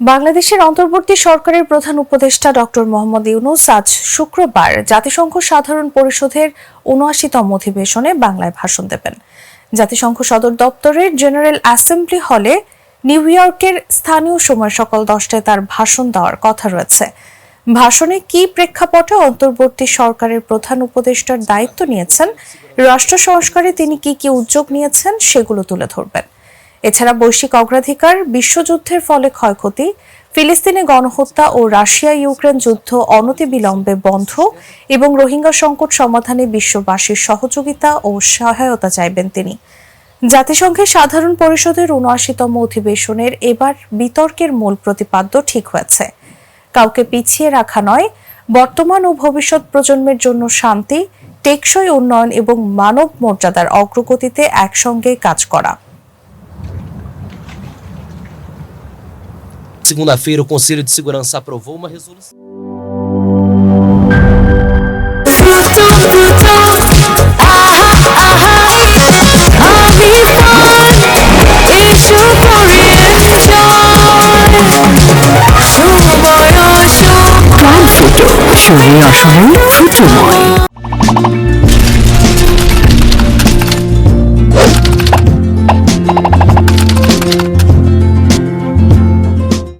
বাংলাদেশের অন্তর্বর্তী সরকারের প্রধান উপদেষ্টা ডক্টর মোহাম্মদ ইউনুস আজ শুক্রবার জাতিসংঘ সাধারণ পরিষদের উনআশিতম অধিবেশনে বাংলায় ভাষণ দেবেন। জাতিসংঘ সদর দপ্তরের জেনারেল অ্যাসেম্বলি হলে নিউ ইয়র্কের স্থানীয় সময় সকাল দশটায় তার ভাষণ দেওয়ার কথা রয়েছে। ভাষণে কি প্রেক্ষাপটে অন্তর্বর্তী সরকারের প্রধান উপদেষ্টার দায়িত্ব নিয়েছেন, রাষ্ট্র সংস্কারে তিনি কি কি উদ্যোগ নিয়েছেন, সেগুলো তুলে ধরবেন। এছাড়া বৈশ্বিক অগ্রাধিকার, বিশ্বযুদ্ধের ফলে ক্ষয়ক্ষতি, ফিলিস্তিনে গণহত্যা ও রাশিয়া ইউক্রেন যুদ্ধ অনতিবিলম্বে বন্ধ এবং রোহিঙ্গা সংকট সমাধানে বিশ্ববাসীর সহযোগিতা ও সহায়তা চাইবেন তিনি। জাতিসংঘের সাধারণ পরিষদের উনআশিতম অধিবেশনের এবার বিতর্কের মূল প্রতিপাদ্য ঠিক হয়েছে। কাউকে পিছিয়ে রাখা নয়, বর্তমান ও ভবিষ্যৎ প্রজন্মের জন্য শান্তি, টেকসই উন্নয়ন এবং মানব মর্যাদার অগ্রগতিতে একসঙ্গে কাজ করা। Segunda-feira, o Conselho de Segurança aprovou uma resolução.